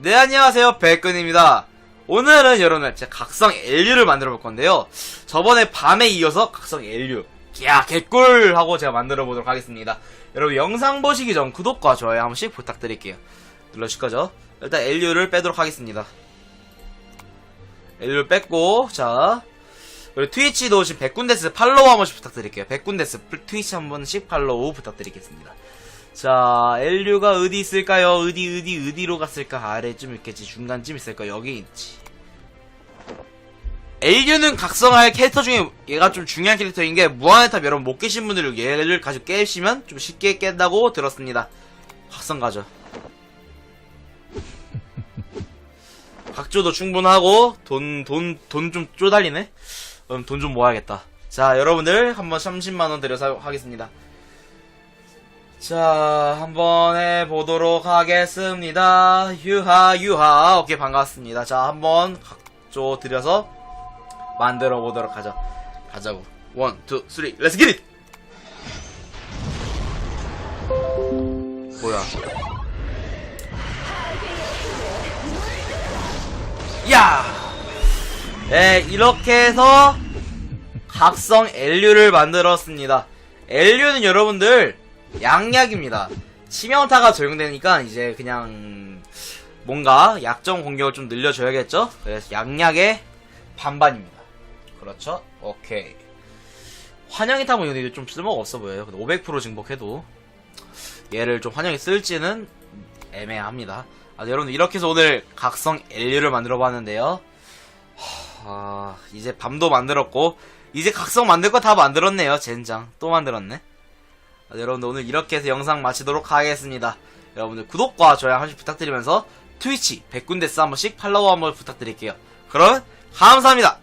네 안녕하세요. 백근입니다. 오늘은 여러분들 제가 각성 LU를 만들어 볼 건데요. 저번에 밤에 이어서 각성 LU 야 개꿀! 하고 제가 만들어 보도록 하겠습니다. 여러분 영상 보시기 전 구독과 좋아요 한 번씩 부탁드릴게요. 눌러주실 거죠? 일단 LU를 빼도록 하겠습니다. LU를 뺐고 자. 그리고 트위치도 지금 100군데스 팔로우 한 번씩 부탁드릴게요. 100군데스 트위치 한 번씩 팔로우 부탁드리겠습니다 자, LU가 어디 있을까요? 어디, 어디, 어디로 갔을까? 아래쯤 있겠지. 중간쯤 있을까? 여기 있지. LU는 각성할 캐릭터 중에 얘가 좀 중요한 캐릭터인 게 무한의 탑 여러분 못 깨신 분들 얘를 가지고 깨시면 좀 쉽게 깬다고 들었습니다. 각성 가죠. 각조도 충분하고 돈, 돈, 돈 좀 쪼달리네? 그럼 돈좀 모아야겠다. 자, 여러분들 한번 30만원 들여서 하겠습니다. 자, 한번 해보도록 하겠습니다. 유하, 유하. 오케이, 반갑습니다. 자, 한번 각조 들여서 만들어 보도록 하죠. 가자고. 원, 투, 쓰리, 렛츠 기릿! 뭐야. 야! 네, 이렇게 해서 각성 LU를 만들었습니다. LU는 여러분들 양약입니다. 치명타가 적용되니까 이제 그냥 뭔가 약점 공격을 좀 늘려줘야겠죠? 그래서 양약의 반반입니다. 그렇죠? 오케이. 환영이 타면 이거 좀 쓸모가 없어 보여요. 근데 500% 증폭해도 얘를 좀 환영이 쓸지는 애매합니다. 아, 네, 여러분 이렇게 해서 오늘 각성 LU를 만들어 봤는데요. 하, 이제 밤도 만들었고 이제 각성 만들 거 다 만들었네요. 젠장 또 만들었네. 여러분들 오늘 이렇게 해서 영상 마치도록 하겠습니다. 여러분들 구독과 좋아요 한 번씩 부탁드리면서 트위치 100군데스 한 번씩 팔로우 한 번 부탁드릴게요. 그럼 감사합니다.